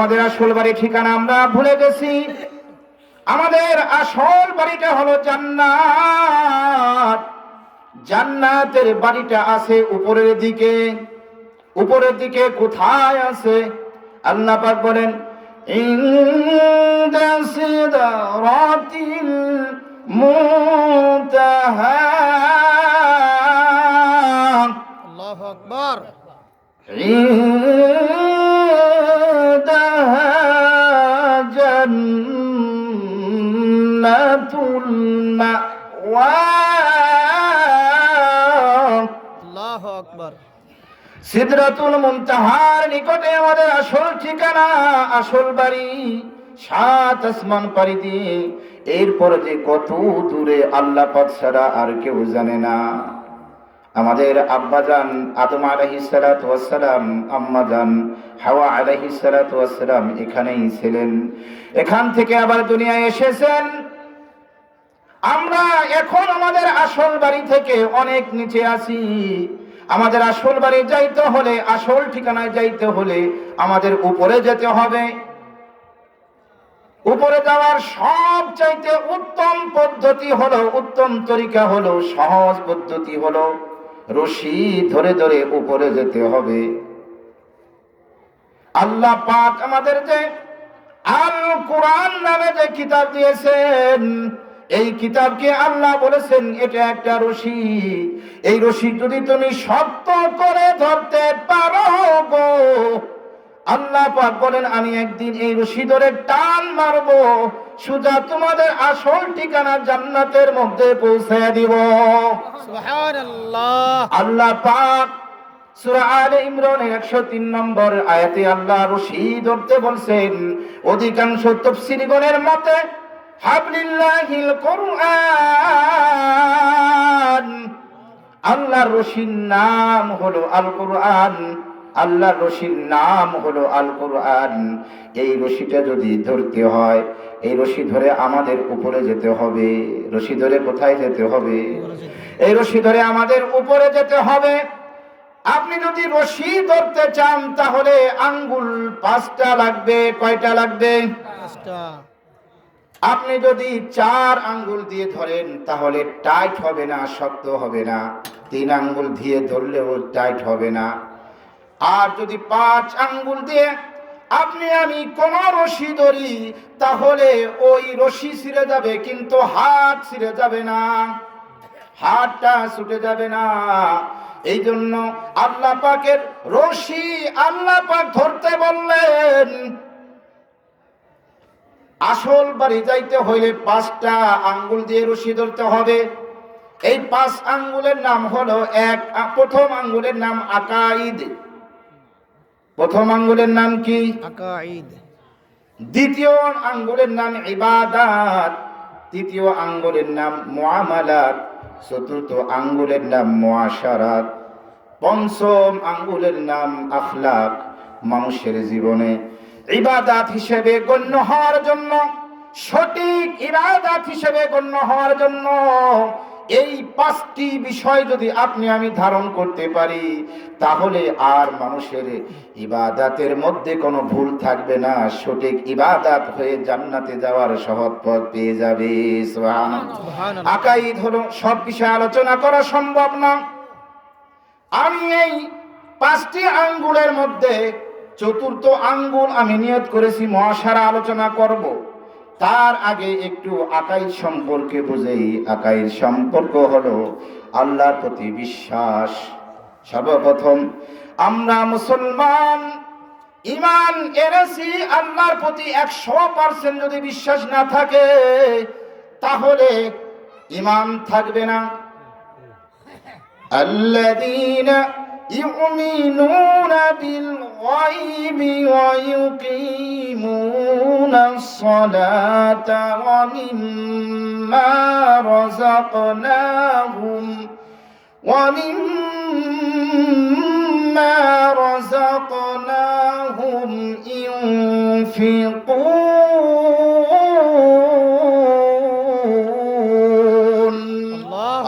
আমাদের আসল বাড়ির ঠিকানা আমরা ভুলে গেছি। আমাদের আসল বাড়িটা হলো জান্নাত। জান্নাতের বাড়িটা আছে উপরের দিকে। উপরের দিকে কোথায় আছে? আল্লাহ পাক বলেন আল্লাহু আকবার। جنة المأوى আল্লাহু আকবার সিদরাতুল মুনতাহার নিকটে আমাদের আসল ঠিকানা আসল বাড়ি সাত আসমান পাড়ি দিয়ে এরপরে যে কত দূরে আল্লাহ পাক ছাড়া আর কেউ জানে না আমাদের আব্বাজান আদম ওয়াসসালাম আম্মাজান হাওয়া ওয়াসসালাম এখানেই ছিলেন। এখান থেকে আবার দুনিয়ায় এসেছেন। আমরা এখন আমাদের আসল বাড়ি থেকে অনেক নিচে আছি। আমাদের আসল বাড়ি যাইতে হলে, আসল ঠিকানায় যাইতে হলে আমাদের উপরে যেতে হবে। উপরে যাওয়ার সব চাইতে উত্তম পদ্ধতি হলো, উত্তম তরিকা হলো, সহজ পদ্ধতি হলো। রশি ধরে ধরে উপরে যেতে হবে। আল্লাহ পাক আমাদের যে আল কোরআন নামে যে কিতাব দিয়েছেন, এই কিতাবকে আল্লাহ বলেছেন, এটা একটা রশি। এই রশি যদি তুমি শক্ত করে ধরতে পারো গো, আল্লাহ পাক বলেন, আমি একদিন এই রশি ধরে টান মারবো। সুজা তোমাদের আসল ঠিকানা জান্নাতের মধ্যে পৌঁছে দিব। আল্লাহ পাক সূরা আলে ইমরানের 103 নম্বর আয়াতে আল্লাহ রশি ধরতে বলছেন অধিকাংশ তাফসীরগণের মতে হাবলিল্লাহিল কোরআন। আল্লাহর রশির নাম হলো আল কোরআন আল্লাহর রশির নাম হলো আল কোরআন এই রশিটা যদি ধরতে হয় এই রশি ধরে আমাদের উপরে যেতে হবে। রশি ধরে কোথায় যেতে হবে? এই রশি ধরে আমাদের উপরে যেতে হবে। আপনি যদি রশি ধরতে চান তাহলে আঙ্গুল পাঁচটা লাগবে কয়টা লাগবে? আপনি যদি চার আঙ্গুল দিয়ে ধরেন তাহলে টাইট হবে না শক্ত হবে না। তিন আঙ্গুল দিয়ে ধরলেও টাইট হবে না। আর যদি পাঁচ আঙ্গুল দিয়ে আপনি আমি কোন রশি ধরি, তাহলে ওই রশি ছিঁড়ে যাবে, কিন্তু হাত ছিঁড়ে যাবে না। হাতটা ছুটে যাবে না। এই জন্য আল্লাহ পাকের রশি আল্লাহ পাক ধরতে বললেন, আসল বাড়ি যাইতে হইলে পাঁচটা আঙ্গুল দিয়ে রশি ধরতে হবে। এই পাঁচ আঙ্গুলের নাম হলো এক, প্রথম আঙ্গুলের নাম আকাইদ। প্রথম আঙ্গুলের নাম কি? দ্বিতীয় আঙ্গুলের নাম ইবাদাত। তৃতীয় আঙ্গুলের নাম মুআমালাত। চতুর্থ আঙ্গুলের নাম মুআশারাত। পঞ্চম আঙ্গুলের নাম আখলাক। মানুষের জীবনে ইবাদাত হিসেবে গণ্য হওয়ার জন্য সঠিক ইবাদাত হিসেবে গণ্য হওয়ার জন্য এই পাঁচটি বিষয় যদি আপনি আমি ধারণ করতে পারি তাহলে আর মানুষের ইবাদাতের মধ্যে কোনো ভুল থাকবে না। সঠিক ইবাদাত হয়ে জান্নাতে যাওয়ার সহজ পথ পেয়ে যাবে। আকাইদ হলো সব বিষয়ে আলোচনা করা সম্ভব না। আমি এই পাঁচটি আঙ্গুলের মধ্যে চতুর্থ আঙ্গুল আমি নিয়ত করেছি মহাসারা আলোচনা করব। তার আগে একটু আকাই সম্পর্কে বুঝেই আকাইর সম্পর্ক হলো আল্লাহর প্রতি বিশ্বাস। সর্বপ্রথম, আমরা মুসলমান ইমান এনেছি আল্লাহর প্রতি একশো পার্সেন্ট যদি বিশ্বাস না থাকে, তাহলে ইমান থাকবে না। আল্লাহ يؤمنون بالغيب ويقيمون الصلاة ومما رزقناهم ومما رزقناهم ينفقون.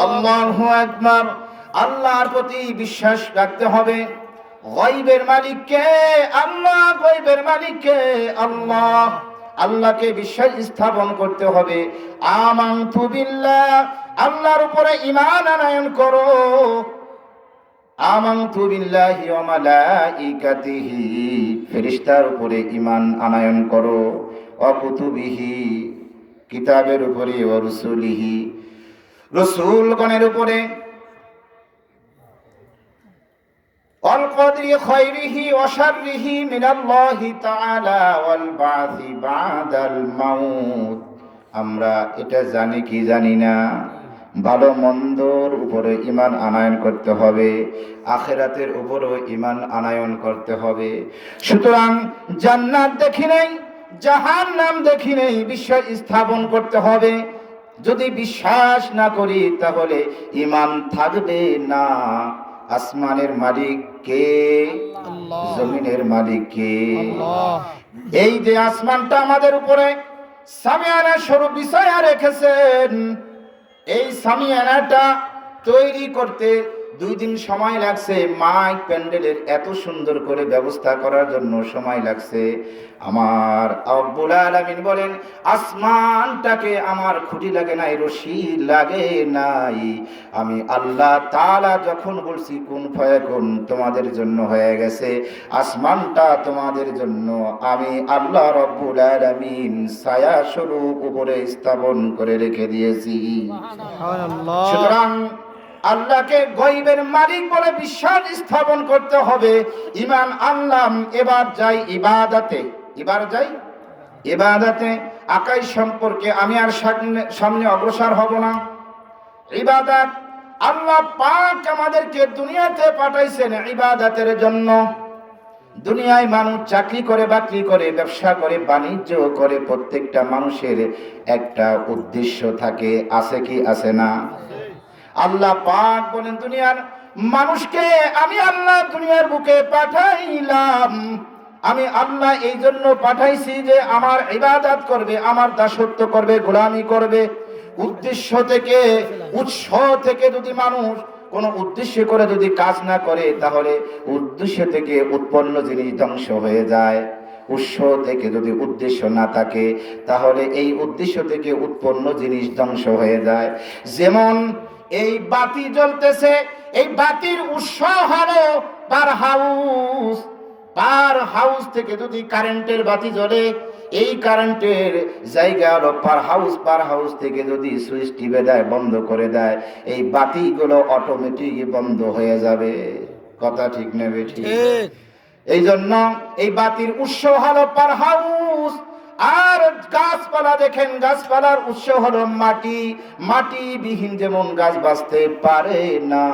الله أكبر. আল্লাহর প্রতি বিশ্বাস রাখতে হবে। গইবের মালিক কে আল্লাহ গইবের মালিক কে আল্লাহ। আল্লাহকে বিশ্বাস স্থাপন করতে হবে। আমান্তু বিল্লাহ, আল্লাহর উপরে ঈমান আনয়ন করো। আমান্তু বিল্লাহি ওয়া মালাইকাতিহি, ফেরেশতার উপরে ঈমান আনয়ন করো। ওয়া কুতুবিহি, কিতাবের উপরে ওয়া রুসুলিহি। রসুলগণের উপরে والقدر خيره وشره من الله تعالى والبعث بعد الموت আমরা এটা জানি কি জানি না ভালো মন্দর উপরে ইমান আনায়ন করতে হবে আখেরাতের উপরেও ইমান আনায়ন করতে হবে সুতরাং জান্নাত দেখি নাই জাহান নাম দেখি নেই বিশ্বাস স্থাপন করতে হবে যদি বিশ্বাস না করি তাহলে ইমান থাকবে না আসমানের মালিক কে? জমিনের মালিক কে? এই যে আসমানটা আমাদের উপরে সামিয়ানা স্বরূপ বিষয় রেখেছেন এই সামিয়ানাটা তৈরি করতে দুই দিন সময় লাগছে। মাইক প্যান্ডেলের এত সুন্দর করে ব্যবস্থা করার জন্য সময় লাগছে। আমার আব্বুল আলামিন বলেন আসমানটাকে আমার খুঁটি লাগে নাই রশি লাগে নাই। আমি আল্লাহ তাআলা যখন বলছি কোন ফয়াকুন তোমাদের জন্য হয়ে গেছে? আসমানটা তোমাদের জন্য। আমি আল্লাহ রব্বুল আলামিন ছায়া স্বরূপ উপরে স্থাপন করে রেখে দিয়েছি। সুতরাং আল্লাহকে গইবের মালিক বলে বিশ্বাস স্থাপন করতে হবে। ইমান আল্লাহ এবার যাই ইবাদাতে। এবার যাই ইবাদাতে। আকাশ সম্পর্কে আমি আর সামনে অগ্রসর হব না। ইবাদাত, আল্লাহ পাক আমাদেরকে দুনিয়াতে পাঠাইছেন ইবাদাতের জন্য। দুনিয়ায় মানুষ চাকরি করে, বাকরি করে, ব্যবসা করে, বাণিজ্য করে, প্রত্যেকটা মানুষের একটা উদ্দেশ্য থাকে। আছে কি আছে না? আল্লাহ পাক বলেন দুনিয়ার মানুষকে আমি আল্লাহ দুনিয়ার বুকে পাঠাইলাম। আমি আল্লাহ এই জন্য পাঠাইছি যে আমার ইবাদত করবে, আমার দাসত্ব করবে, গোলামি করবে। উদ্দেশ্য থেকে, উৎস থেকে যদি মানুষ কোনো উদ্দেশ্য করে যদি কাজ না করে, তাহলে উদ্দেশ্য থেকে উৎপন্ন জিনিস ধ্বংস হয়ে যায়। উৎস থেকে যদি উদ্দেশ্য না থাকে, তাহলে এই উদ্দেশ্য থেকে উৎপন্ন জিনিস ধ্বংস হয়ে যায়। যেমন এই বাতি জ্বলতেছে এই বাতির উৎস হলো পার হাউস পার হাউস থেকে যদি কারেন্টের বাতি জ্বলে এই কারেন্টের জায়গা হলো পার হাউস পার হাউস থেকে যদি সুইচ টিপে দেয় বন্ধ করে দেয় এই বাতিগুলো অটোমেটিক বন্ধ হয়ে যাবে। কথা ঠিক নেবে ঠিক? ঠিক। এই জন্য এই বাতির উৎস হলো পার হাউস আর গাছপালা দেখেন গাছপালার উৎস হলো মাটি। মাটি বিহীন যেমন গাছ বাঁচতে পারে না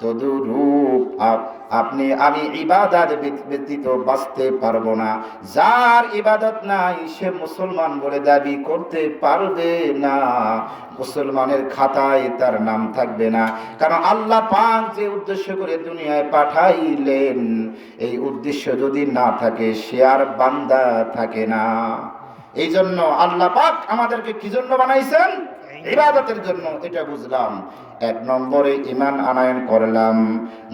তদুরূপ আপ- আপনি, আমি ইবাদত ব্যত- ব্যতীত বাঁচতে পারব না। যার ইবাদত নাই, সে মুসলমান বলে দাবি করতে পারবে না। মুসলমানের খাতায় তার নাম থাকবে না। কারণ আল্লাহ পাক যে উদ্দেশ্য করে দুনিয়ায় পাঠাইলেন, এই উদ্দেশ্য যদি না থাকে, সে আর বান্দা থাকে না। এই জন্য আল্লাহ পাক আমাদেরকে কি জন্য বানাইছেন? ইবাদতের জন্য, এটা বুঝলাম। এক নম্বরে ইমান আনায়ন করলাম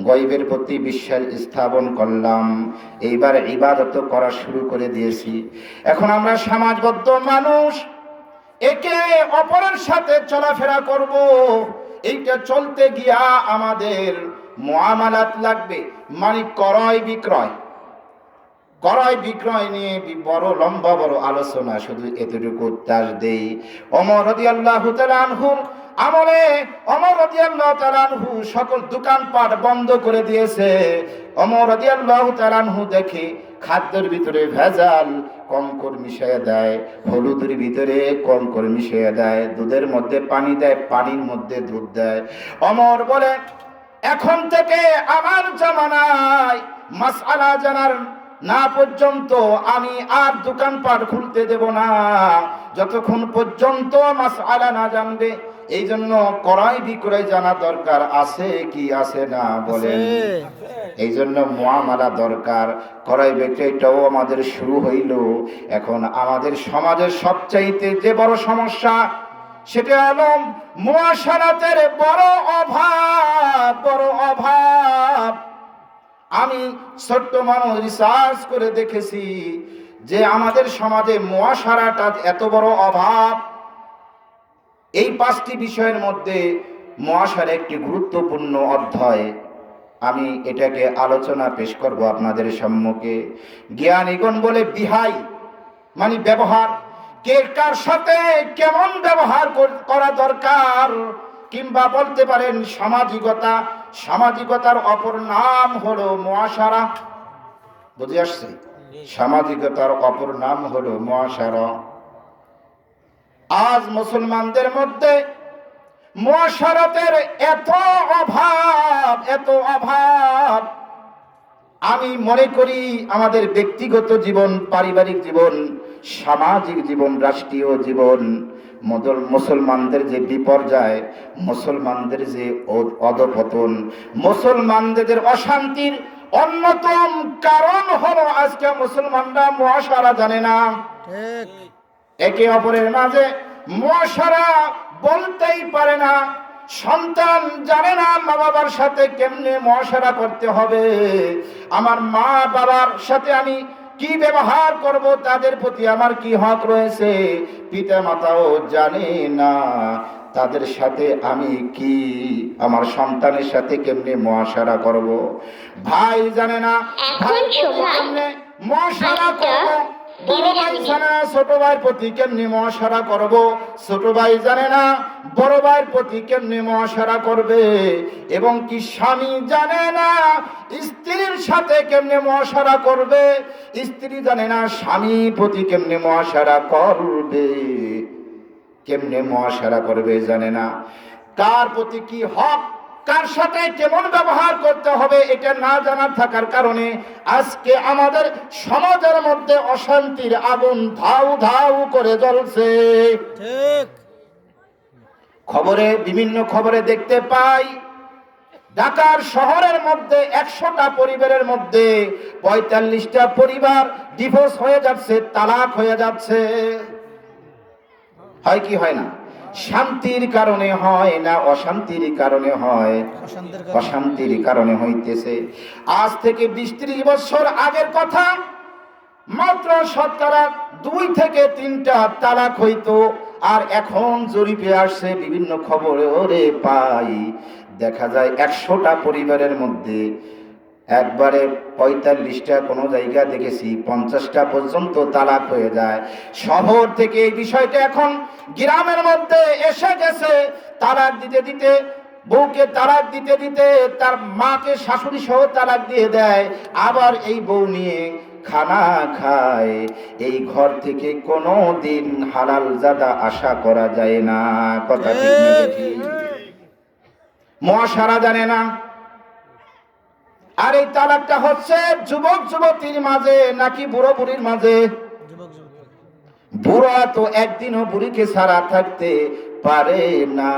গইবের প্রতি বিশ্বাস স্থাপন করলাম, এইবার ইবাদত করা শুরু করে দিয়েছি। এখন আমরা সমাজবদ্ধ মানুষ, একে অপরের সাথে চলাফেরা করব। এইটা চলতে গিয়া আমাদের মুআমালাত লাগবে মানে ক্রয় বিক্রয় ক্রয় বিক্রয় নিয়ে বড় লম্বা বড় আলোচনা, শুধু এতটুকু তাস দেই। অমর তাআলা আনহুর আমলে অমর রাদিয়াল্লাহু তাআলা আনহু সকল দোকানপাট বন্ধ করে দিয়েছে। অমর রাদিয়াল্লাহু তাআলা আনহু দেখে খাদ্যের ভিতরে ভেজাল কম করে মিশিয়ে দেয়, হলুদের ভিতরে কঙ্কর মিশিয়ে দেয়, দুধের মধ্যে পানি দেয়, পানির মধ্যে দুধ দেয়। অমর বলে, এখন থেকে আমার জামানায় মাসআলা জানার না পর্যন্ত আমি আর দোকানপাট খুলতে দেব না। যতক্ষণ পর্যন্ত মাসআলা না জানবে এই জন্য ক্রয় বিক্রয় জানা দরকার আছে কি আছে না আছে। এই জন্য মহামালা দরকার। ক্রয় বিক্রয়টাও আমাদের শুরু হইল। এখন আমাদের সমাজের সবচাইতে যে বড় সমস্যা সেটা হলো মুয়াশারাতের বড় অভাব বড় অভাব। আমি ছোট্ট মানুষ রিসার্চ করে দেখেছি যে আমাদের সমাজে মহাসারাটা এত বড় অভাব। এই পাঁচটি বিষয়ের মধ্যে মহাসার একটি গুরুত্বপূর্ণ অধ্যায়। আমি এটাকে আলোচনা পেশ করব আপনাদের সম্মুখে। জ্ঞানীগণ বলে বিহাই মানে ব্যবহার। কে কার সাথে কেমন ব্যবহার করা দরকার? কিংবা বলতে পারেন সামাজিকতা সামাজিকতার অপর নাম হলো মহাসারা বুঝে আসছে? সামাজিকতার অপর নাম হলো মহাসারা আজ মুসলমানদের মধ্যে মশারতের এত অভাব এত অভাব। আমি মনে করি আমাদের ব্যক্তিগত জীবন, পারিবারিক জীবন, সামাজিক জীবন, রাষ্ট্রীয় জীবন মুসলমানদের যে বিপর্যয় মুসলমানদের যে অধপতন মুসলমানদের অশান্তির অন্যতম কারণ হলো আজকে মুসলমানরা মহাসারা জানে না। একে অপরের মাঝে মশারা বলতেই পারে না। সন্তান জানে না মা বাবার সাথে কেমনে মশারা করতে হবে। আমার মা বাবার সাথে আমি কি ব্যবহার করব তাদের প্রতি আমার কি হক রয়েছে? পিতা মাতাও জানে না। তাদের সাথে আমি কি? আমার সন্তানের সাথে কেমনে মহাসারা করব? ভাই জানে না। ভাই কেমনে মহাসারা করব? বড় ভাই জানে না ছোট ভাইয়ের প্রতি কেমনি মহাসারা করব? ছোট ভাই জানে না বড় ভাইয়ের প্রতি কেমনি মহাসারা করবে? এবং কি স্বামী জানে না স্ত্রীর সাথে কেমনে মহাসারা করবে? স্ত্রী জানে না স্বামী প্রতি কেমনে মহাসারা করবে? কেমনে মহাসারা করবে জানে না। কার প্রতি কি হক? কার সাথে কেমন ব্যবহার করতে হবে এটা না জানার থাকার কারণে আজকে আমাদের সমাজের মধ্যে অশান্তির আগুন ধাউ ধাউ করে জ্বলছে। খবরে বিভিন্ন খবরে দেখতে পাই ঢাকার শহরের মধ্যে একশোটা পরিবারের মধ্যে পঁয়তাল্লিশটা পরিবার ডিভোর্স হয়ে যাচ্ছে তালাক হয়ে যাচ্ছে। হয় কি হয় না? শান্তির কারণে হয় না অশান্তির কারণে হয়। অশান্তির কারণে। হইতেছে। আজ থেকে বিশ ত্রিশ বছর আগের কথা মাত্র শতকরা দুই থেকে তিনটা তালাক হইতো আর এখন জরিপে আসছে বিভিন্ন খবরে ওরে পাই। দেখা যায় একশোটা পরিবারের মধ্যে একবারে পঁয়তাল্লিশটা কোনো জায়গা দেখেছি, পঞ্চাশটা পর্যন্ত তালাক হয়ে যায়। শহর থেকে এই বিষয়টা এখন গ্রামের মধ্যে এসে গেছে। তালাক দিতে দিতে, বউকে তালাক দিতে দিতে তার মাকে শাশুড়ি সহ তালাক দিয়ে দেয়। আবার এই বউ নিয়ে খানা খায়। এই ঘর থেকে কোনো দিন হালাল জাদা আশা করা যায় না। কথা মহাসারা জানে না। আর এই তালাকটা হচ্ছে যুবক যুবতীর মাঝে নাকি বুড়ো বুড়ির মাঝে? বুড়া তো একদিনও বুড়িকে সারা থাকতে পারে না।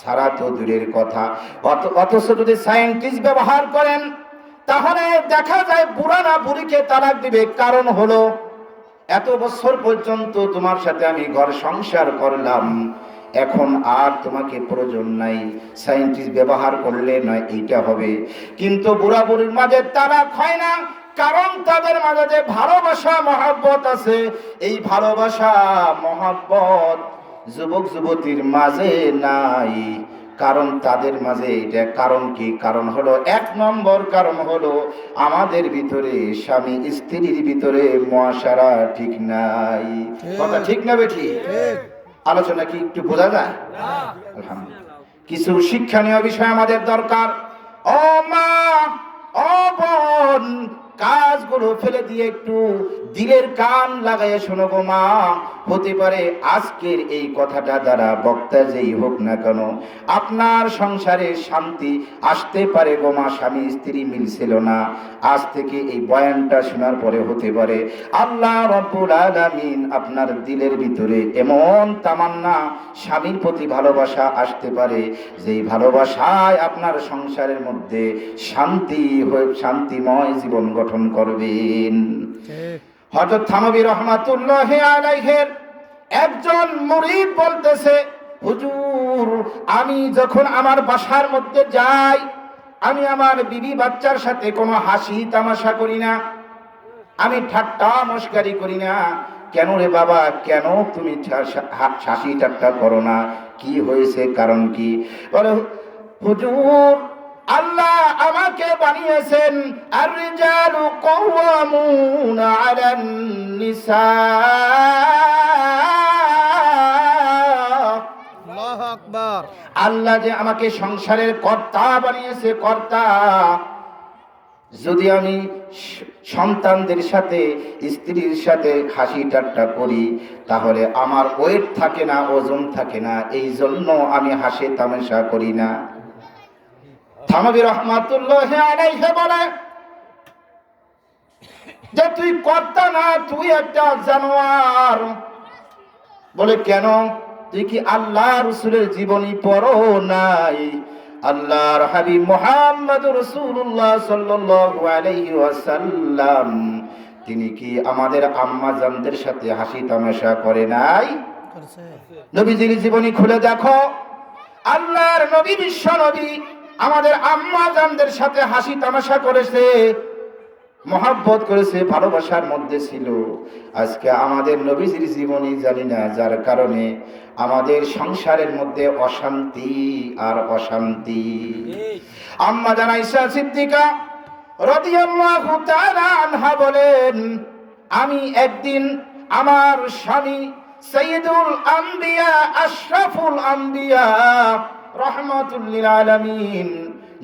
সারা তো দূরের কথা। অথচ যদি সায়েন্টিস্ট ব্যবহার করেন, তাহলে দেখা যায় বুড়া না বুড়িকে তালাক দিবে। কারণ হলো, এত বছর পর্যন্ত তোমার সাথে আমি ঘর সংসার করলাম। এখন আর তোমাকে প্রয়োজন নাই। সায়েন্টিস্ট ব্যবহার করলে নয় এইটা হবে। কিন্তু বুড়া বুড়ির মাঝে তারা হয় না কারণ তাদের মাঝে যে ভালোবাসা মহাব্বত আছে। এই ভালোবাসা মহাব্বত যুবক যুবতীর মাঝে নাই। কারণ তাদের মাঝে এটা কারণ কি? কারণ হলো এক নম্বর কারণ হলো আমাদের ভিতরে স্বামী স্ত্রীর ভিতরে মহাসারা ঠিক নাই। কথা ঠিক না বেঠি? আলোচনা কি একটু বোঝা যায়? আলহামদুলিল্লাহ কিছু শিক্ষণীয় বিষয় আমাদের দরকার। ও মা ও বোন কাজগুলো ফেলে দিয়ে একটু দিলের কান লাগাইয়ে শোনো গো মা। হতে পারে আজকের এই কথাটা দ্বারা বক্তা যেই হোক না কেন, আপনার সংসারে শান্তি আসতে পারে গো মা স্বামী, স্ত্রী মিলছিল না। আজ থেকে এই বয়ানটা শোনার পরে হতে পারে, আল্লাহ রব্বুল আলামিন আপনার দিলের ভিতরে এমন তামান্না স্বামীর প্রতি ভালোবাসা আসতে পারে, যেই ভালোবাসায় আপনার সংসারের মধ্যে শান্তি হয়ে, শান্তিময় জীবন গঠন করবেন। ঠিক হযরত থানবী রহমাতুল্লাহ আলাইহের একজন মুরিদ বলতেছে, হুজুর, আমি যখন আমার বাসার মধ্যে যাই, আমি আমার বিবি বাচ্চার সাথে কোনো হাসি তামাশা করি না, আমি ঠাট্টা মস্কারি করি না। কেন রে বাবা, কেন তুমি হাসি ঠাট্টা করো না? কি হয়েছে? কারণ কি? বলে, হুজুর, আল্লাহ আমাকে বানিয়েছেন? আর রিজালু কওয়ামুনা আলান নিসা। আল্লাহু আল্লাহ যে আমাকে সংসারের কর্তা বানিয়েছে কর্তা। যদি আমি সন্তানদের সাথে স্ত্রীর সাথে হাসি ঠাট্টা করি তাহলে আমার ওয়েট থাকে না ওজন থাকে না। এই জন্য আমি হাসি তামাশা করি না। থানবী রহমাতুল্লাহ আলাইহি বলে যে তুই কর্তা না তুই একটা জানোয়ার। বলে কেন? তুই কি আল্লাহ রসুলের জীবনী পড়ো নাই? আল্লাহর হাবিব মোহাম্মদ রসুল্লাহ সাল্লাল্লাহু আলাইহি ওয়াসাল্লাম। তিনি কি আমাদের আম্মা জানদের সাথে হাসি তামাশা করে নাই? নবীজির জীবনী খুলে দেখো। আল্লাহর নবী বিশ্ব নবী আমাদের আম্মা জানদের সাথে হাসি তামাশা করেছে, মহাব্বত করেছে, ভালোবাসার মধ্যে ছিল। আজকে আমাদের নবীজির জীবনী জানি না, যার কারণে আমাদের সংসারের মধ্যে অশান্তি আর অশান্তি। আম্মা জানা ঈশা সিদ্দিকা আনহা বলেন, আমি একদিন আমার স্বামী সৈয়দুল আম্বিয়া, আশরাফুল আম্বিয়া আলামিন।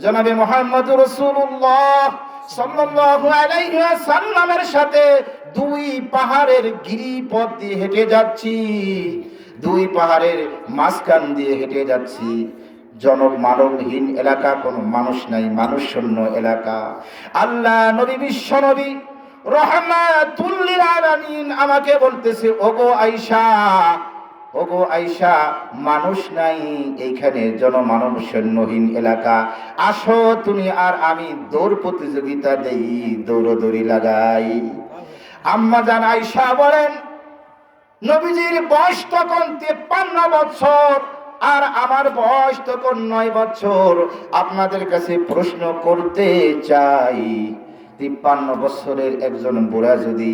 জনাবে সাথে দুই পাহাড়ের দিয়ে হেঁটে যাচ্ছি। দুই পাহাড়ের মাঝখান দিয়ে হেঁটে যাচ্ছি। জনক মানবহীন এলাকা, কোনো মানুষ নাই মানুষ শূন্য এলাকা। আল্লাহ নবী, বিশ্ব নবী রহমাতুল্লিল আলামিন আমাকে বলতেছে, ওগো আইসা ওগো আইসা মানুষ নাই এইখানে জনমানব শূন্যহীন এলাকা। আসো তুমি আর আমি দৌড় প্রতিযোগিতা দেই, দৌড়দৌড়ি লাগাই। আম্মা জান আইসা বলেন, নবীজির বয়স তখন তেপ্পান্ন বছর, আর আমার বয়স তখন নয় বছর। আপনাদের কাছে প্রশ্ন করতে চাই তিপ্পান্ন বছরের একজন বুড়া যদি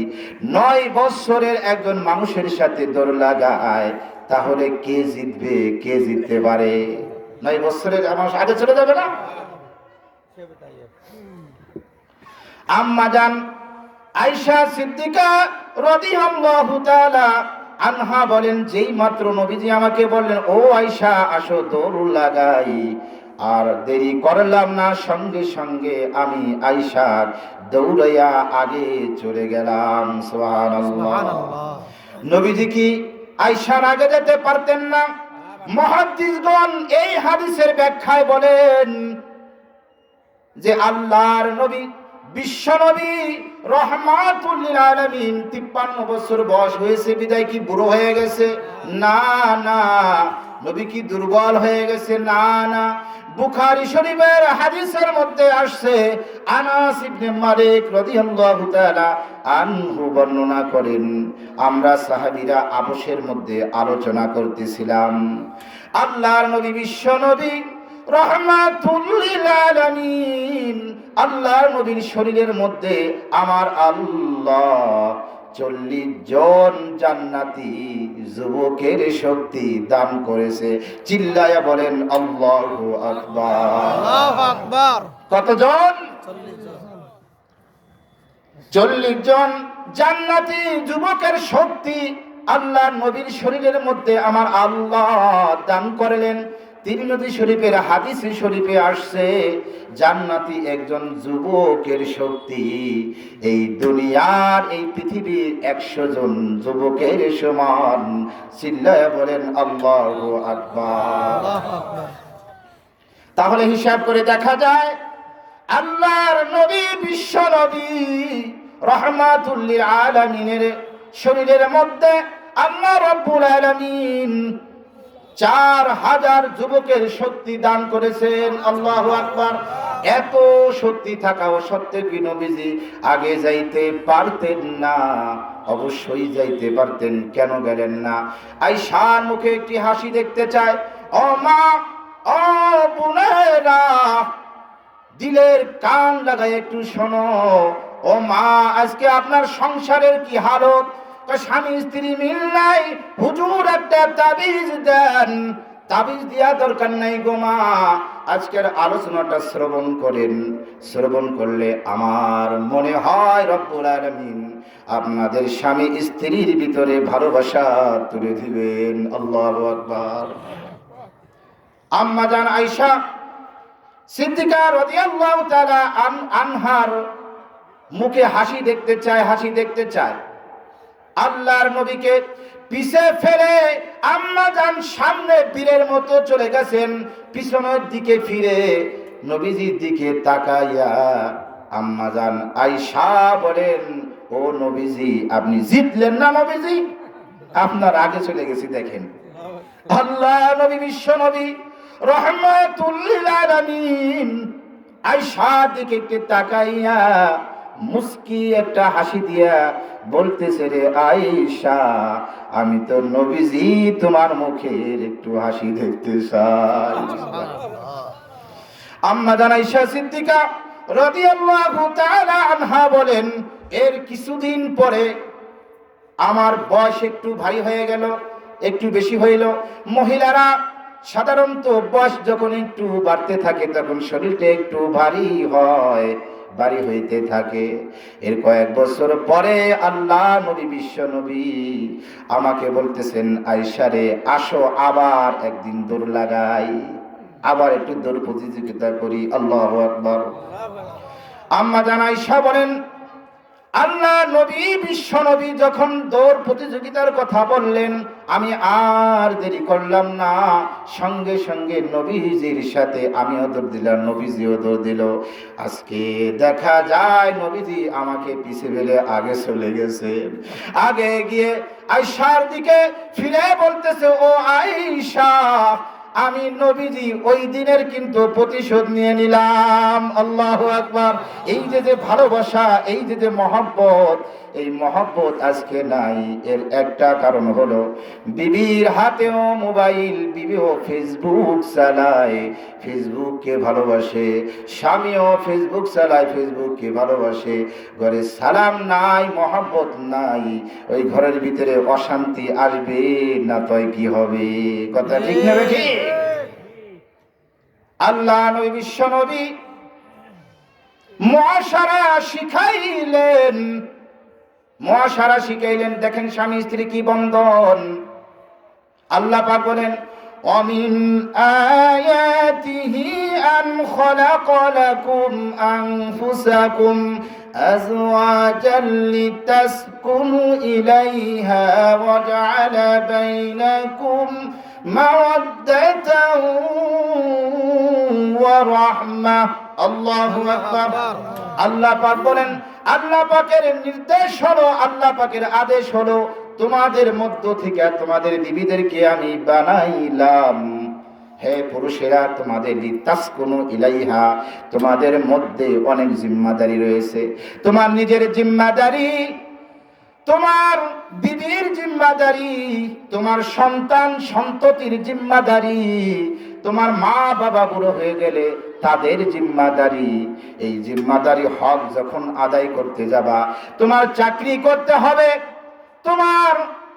নয় বছরের একজন মানুষের সাথে দৌড় লাগায়, তাহলে কে জিতবে, কে জিততে পারে? নয় বছরের আমার আগে চলে যাবে না? আম্মা জান আয়সা সিদ্দিকা রাদিয়াল্লাহু তাআলা আনহা বলেন যেই মাত্র নবীজি আমাকে বললেন, ও আয়সা আসো দৌড় লাগাই। আর দেরি করলাম না সঙ্গে সঙ্গে আমি আয়সা দৌড়াইয়া আগে চলে গেলাম। নবীজি কি আয়সার আগে যেতে পারতেন না? মহাদ্দিসগণ এই হাদিসের ব্যাখ্যায় বলেন যে আল্লাহর নবী বিশ্ব নবী রহমাতুল্লিল আলামিন তিপ্পান্ন বছর বয়স হয়েছে বিদায় কি বুড়ো হয়ে গেছে? না না। নবী কি দুর্বল হয়ে গেছে? না না। বুখারী শরীফের হাদিসের মধ্যে আসছে, আনাস ইবনে মালিক রাদিয়াল্লাহু তাআলা আনহু বর্ণনা করেন, আমরা সাহাবীরা আপোষের মধ্যে আলোচনা করতেছিলাম। আল্লাহর নবী বিশ্ব নবী রহমাতুল্লিল আলামিন। আল্লাহর নবীর শরীরের মধ্যে আমার আল্লাহ চল্লিশ জন জান্নাতি যুবকের শক্তি দান করেছে। চিল্লায়া বলেন আল্লাহু আকবার। কতজন? চল্লিশ জন। জান্নাতি যুবকের শক্তি আল্লাহ নবীর শরীরের মধ্যে আমার আল্লাহ দান করলেন। তিরমিজি শরীফের হাদিস শরীফে আসছে, জান্নাতি একজন যুবকের শক্তি। এই দুনিয়ার, এই পৃথিবীর একশো জন যুবকের সমান। চিল্লায় বলেন, আল্লাহ আকবার। তাহলে হিসাব করে দেখা যায়, আল্লাহর নবী, বিশ্ব নবী, রহমাতুল্লিল আলামিনের শরীরের মধ্যে আল্লাহ রব্বুল আলামিন চার হাজার যুবকের শক্তি দান করেছেন। আল্লাহ আকবার। এত শক্তি থাকাও সত্ত্বেও কি নবীজি আগে যাইতে পারতেন না? অবশ্যই যাইতে পারতেন। কেন গেলেন না? আই আইসার মুখে একটি হাসি দেখতে চায়। ও মা, ও বোনেরা, দিলের কান লাগাই একটু শোনো। ও মা, আজকে আপনার সংসারের কি হালত? স্বামী স্ত্রী মিল নাই হুজুর একটা তাবিজ দেন। তাবিজ দেওয়া দরকার নাই গো মা, আজকের আলোচনাটা শ্রবণ করেন। শ্রবণ করলে আমার মনে হয় রব্বুল আলামিন আপনাদের স্বামী স্ত্রীর ভিতরে ভালোবাসা তুলে দিবেন। আল্লাহ আকবার। আম্মা জান আয়েশা সিদ্দিকা রাদিয়াল্লাহু তাআলা আন, আনহার মুখে হাসি দেখতে চায়, হাসি দেখতে চায়। আল্লাহর নবীকে পিছে ফেলে আম্মা যান সামনে বীরের মতো চলে গেছেন, পিছনের দিকে ফিরে নবীজির দিকে তাকাইয়া আম্মা যান আইসা বলেন, ও নবীজি, আপনি জিতলেন না নবীজি? আপনার আগে চলে গেছি, দেখেন। আল্লাহ নবী, বিশ্ব নবী, রহমাতুল্লিল আয়সার দিকে তাকাইয়া মুস্কি একটা হাসি দিয়া বলতেছে রে আয়েশা আমি তো নবীজি তোমার মুখের একটু হাসি দেখতে চাই। আম্মা জান আয়েশা সিদ্দিকা রাদিয়াল্লাহু তাআলা আনহা বলেন এর কিছুদিন পরে আমার বয়স একটু ভারী হয়ে গেল একটু বেশি হইল। মহিলারা সাধারণত বয়স যখন একটু বাড়তে থাকে তখন শরীরটা একটু ভারী হয়। ভারী হইতে থাকে। এর কয়েক বছর পরে আল্লাহ নবী, বিশ্ব নবী আমাকে বলতেছেন আইসারে আসো আবার একদিন দৌড় লাগাই। আবার একটু দৌড় প্রতিযোগিতা করি। আল্লাহ আকবর। আম্মা জানাই বলেন আল্লাহ নবী, বিশ্ব নবী যখন দৌড় প্রতিযোগিতার কথা বললেন, আমি আর দেরি করলাম না। সঙ্গে সঙ্গে নবীজির সাথে আমিও দৌড় দিলাম, নবীজিও দৌড় দিল। আজকে দেখা যায় নবীজি আমাকে পিছে ফেলে আগে চলে গেছে। আগে গিয়ে আয়সার দিকে ফিরে বলতেছে, ও আয়েশা আমি নবীজি ওই দিনের কিন্তু প্রতিশোধ নিয়ে নিলাম। আল্লাহ আকবার। এই যে যে ভালোবাসা এই যে যে মহব্বত এই মহব্বত আজকে নাই। এর একটা কারণ হলো বিবির হাতেও মোবাইল বিবিও ফেসবুক চালায়। ফেসবুককে ভালোবাসে স্বামীও ফেসবুক চালায় ফেসবুককে ভালোবাসে। ঘরে সালাম নাই মহব্বত নাই। ওই ঘরের ভিতরে অশান্তি আসবে না তয় কি হবে? কথা ঠিক নেবে ঠিক আল্লাহ নবী বিশ্ব নবী মহাসারা শিখাইলেন মহাসারা শিখাইলেন দেখেন স্বামী স্ত্রী কি বন্ধন আল্লাহ পাক বলেন ومن آياته أن خلق لكم أنفسكم أزواجا لتسكنوا إليها وجعل بينكم مودة ورحمة الله أكبر আল্লাহ পাক বলেন আল্লাহ পাকের নির্দেশ হলো আল্লাহ পাকের আদেশ হলো তোমাদের মধ্য থেকে তোমাদের বিবিদেরকে আমি বানাইলাম হে পুরুষেরা তোমাদের লিতাসকুনু ইলাইহা তোমাদের মধ্যে অনেক জিম্মাদারি রয়েছে তোমার নিজের জিম্মাদারি তোমার বিবির জিম্মাদারি, তোমার সন্তান সন্ততির জিম্মাদারি, তোমার মা বাবা বুড়ো হয়ে গেলে তাদের জিম্মাদারি। এই জিম্মাদারি হক যখন আদায় করতে যাবা, তোমার চাকরি করতে হবে, তোমার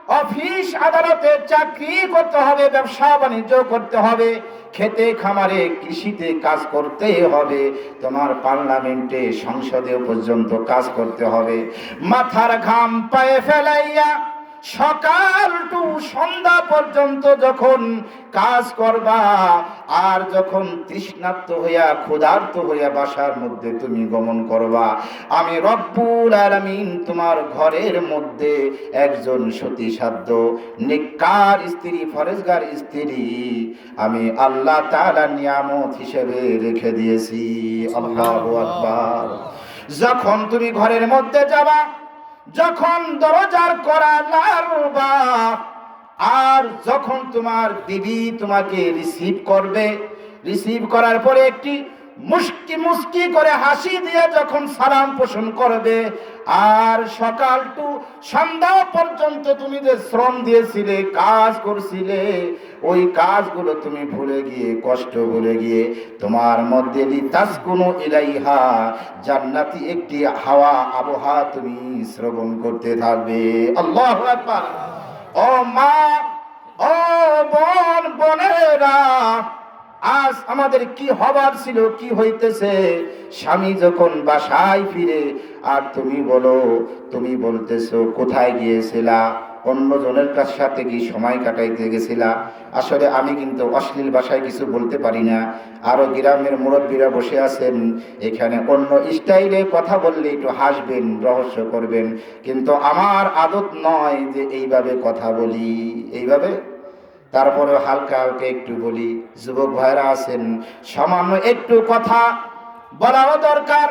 অফিস, আদালতে চাকরি করতে হবে, ব্যবসা বাণিজ্য করতে হবে, খেতে, খামারে, কৃষিতে কাজ করতে হবে, তোমার পার্লামেন্টে, সংসদে পর্যন্ত কাজ করতে হবে। মাথার ঘাম পায়ে ফেলাইয়া সকাল টু সন্ধ্যা পর্যন্ত যখন কাজ করবা, আর যখন তৃষ্ণার্ত হইয়া, ক্ষুধার্ত হইয়া বাসার মধ্যে তুমি গমন করবা, আমি রব্বুল আলামিন তোমার ঘরের মধ্যে একজন সতী সাধ্য নিকার স্ত্রী, ফরেজগার স্ত্রী, আমি আল্লাহ তাআলা নিয়ামত হিসেবে রেখে দিয়েছি। আল্লাহু আকবার। যখন তুমি ঘরের মধ্যে যাবা যখন দরজার করা লারবা আর যখন তোমার বিবি তোমাকে রিসিভ করবে রিসিভ করার পরে একটি মুস্কি মুস্কি করে হাসি দিয়ে যখন সালাম পোষণ করবে, আর সকাল টু সন্ধ্যা পর্যন্ত তুমি যে শ্রম দিয়েছিলে, কাজ করছিলে, ওই কাজগুলো তুমি ভুলে গিয়ে, কষ্ট ভুলে গিয়ে তোমার মধ্যে লিতাসকুনু ইলাইহা, জান্নাতি একটি হাওয়া আবহাওয়া তুমি শ্রবণ করতে থাকবে। আল্লাহ ও মা, ও বোন, বোনেরা আজ আমাদের কি হবার ছিল, কি হইতেছে? স্বামী যখন বাসায় ফিরে, আর তুমি বলো, তুমি বলতেছো, কোথায় গিয়েছিলা? অন্যজনের কাছ সাথে কি সময় কাটাইতে গেছিলা? আসলে আমি কিন্তু অশ্লীল ভাষায় কিছু বলতে পারি না। আরও গ্রামের মুরব্বীরা বসে আছেন। এখানে অন্য স্টাইলে কথা বললে একটু হাসবেন, রহস্য করবেন। কিন্তু আমার আদত নয় যে এইভাবে কথা বলি। এইভাবে? তারপরে হালকা হালকা একটু বলি, যুবক ভাইরা আছেন, সামান্য একটু কথা বলাও দরকার।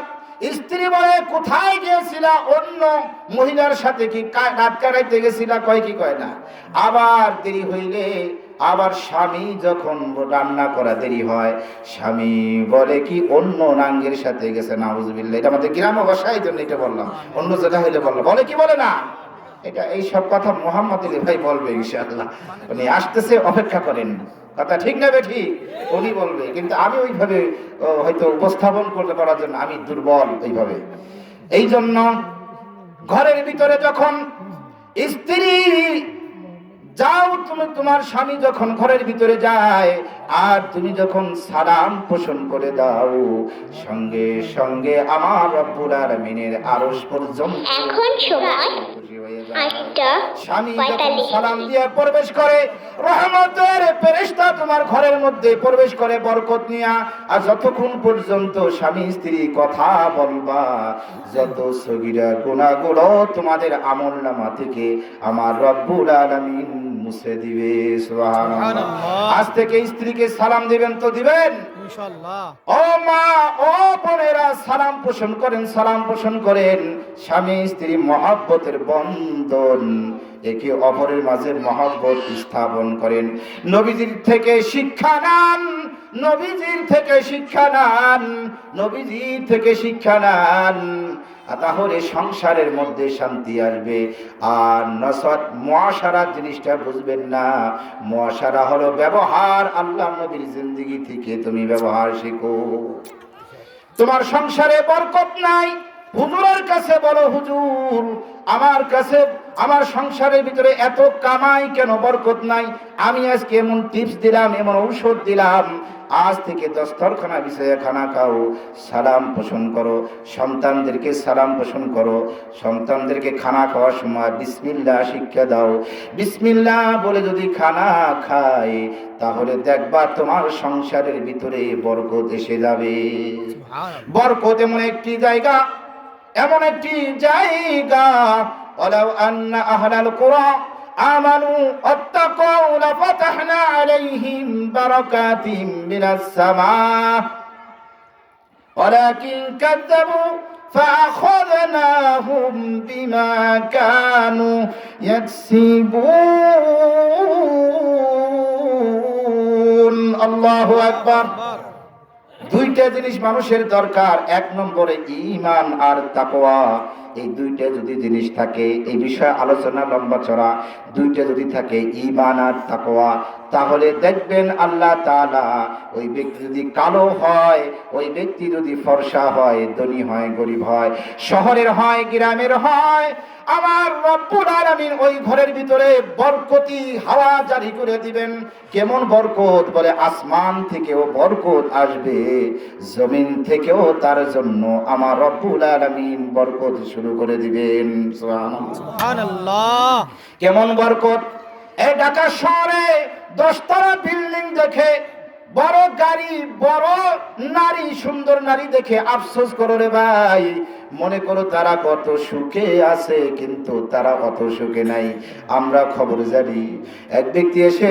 স্ত্রী বলে, কোথায় গিয়েছিলা? অন্য মহিলার সাথে কি রাত কাটাইতে গেছিলা? কয় কি কয় না। আবার দেরি হইলে আবার স্বামী যখন রান্না করা দেরি হয়, স্বামী বলে কি, অন্য নাঙ্গের সাথে গেছে, নাউজুবিল্লাহ। এটা আমাদের গ্রাম ভাষায় জন্য এটা বললাম, অন্য জায়গা হইলে বললাম। বলে কি বলে না? এটা এই সব কথা মোহাম্মদ আলী ভাই বলবে ইনশাআল্লাহ। উনি আসতেছে, অপেক্ষা করেন। কথা ঠিক না ঠিক উনি বলবে। কিন্তু আমি ওইভাবে হয়তো উপস্থাপন করতে করার জন্য আমি দুর্বল ওইভাবে। এই জন্য ঘরের ভিতরে যখন স্ত্রী, যাও তুমি, তোমার স্বামী যখন ঘরের ভিতরে যায়, আর তুমি যখন সালাম পোষণ করে দাও, সঙ্গে সঙ্গে আমার রব্বুল আলামিনের আরশ পর্যন্ত এখন সময় খুশি যায়। আটটা স্বামী যখন সালাম দিয়ে প্রবেশ করে রহমতের ফেরেশতা তোমার ঘরের মধ্যে প্রবেশ করে বরকত নিয়া আর যতক্ষণ পর্যন্ত স্বামী স্ত্রী কথা বলবা যত সগিরা গুণাগুলো তোমাদের আমল নামা থেকে আমার রব্বুল আলামিন মুছে দিবে সুবহানাল্লাহ। আজ থেকে স্ত্রীকে সালাম দিবেন তো দিবেন সালাম পোষণ করেন, সালাম পোষণ করেন। স্বামী, স্ত্রী, মহাব্বতের বন্ধন। একে অপরের মাঝে মহাব্বত স্থাপন করেন। নবীজির থেকে শিক্ষা নেন, নবীজির থেকে শিক্ষা নেন, নবীজির থেকে শিক্ষা নেন। তাহলে সংসারের মধ্যে শান্তি আসবে। আর নসত মহাসারা জিনিসটা বুঝবেন না। মহাসারা হলো ব্যবহার। আল্লাহ নবীর জিন্দগি থেকে তুমি ব্যবহার শেখো। তোমার সংসারে বরকত নাই। হুজুরের কাছে বলো, হুজুর, আমার কাছে, আমার সংসারের ভিতরে এত কামাই কেন বরকত নাই? আমি আজকে এমন টিপস দিলাম, এমন ঔষধ দিলাম আজ থেকে দস্তরখানা বিষয়ে খানা খাও সালাম পোষণ করো। সন্তানদেরকে সালাম পোষণ করো। সন্তানদেরকে খানা খাওয়ার সময় বিসমিল্লা শিক্ষা দাও। বিসমিল্লা বলে যদি খানা খায় তাহলে দেখবা তোমার সংসারের ভিতরে বরকত এসে যাবে। বরকত এমন একটি জায়গা এমন একটি জায়গা। অলাউ আন্না আহলাল কোরআন آمنوا واتقوا لفتحنا عليهم بركات من السماء ولكن كذبوا فأخذناهم بما كانوا يكسبون الله أكبر দুইটা জিনিস মানুষের দরকার। এক নম্বরে ইমান আর তাকওয়া। এই দুইটা যদি জিনিস থাকে, এই বিষয়ে আলোচনা লম্বা চড়া। দুইটা যদি থাকে ইমান আর তাকওয়া, তাহলে দেখবেন আল্লাহ তাআলা ওই ব্যক্তি যদি কালো হয়, ওই ব্যক্তি যদি ফর্সা হয়, ধনী হয়, গরিব হয়, শহরের হয়, গ্রামের হয় আমার রব্বুল আলামিন ওই ঘরের ভিতরে বরকতি হাওয়া জারি করে দিবেন। কেমন বরকত? বলে আসমান থেকেও বরকত আসবে জমিন থেকেও তার জন্য আমার রব্বুল আলামিন বরকত শুরু করে দিবেন। সুবহানাল্লাহ। কেমন বরকত? এই ঢাকা শহরে দশতলা বিল্ডিং দেখে বড় গাড়ি, বড় নারী, সুন্দর নারী দেখে আফসোস করো রে ভাই। মনে করো তারা কত সুখে আছে, কিন্তু তারা অত সুখে নাই। আমরা খবর জানি, এক ব্যক্তি এসে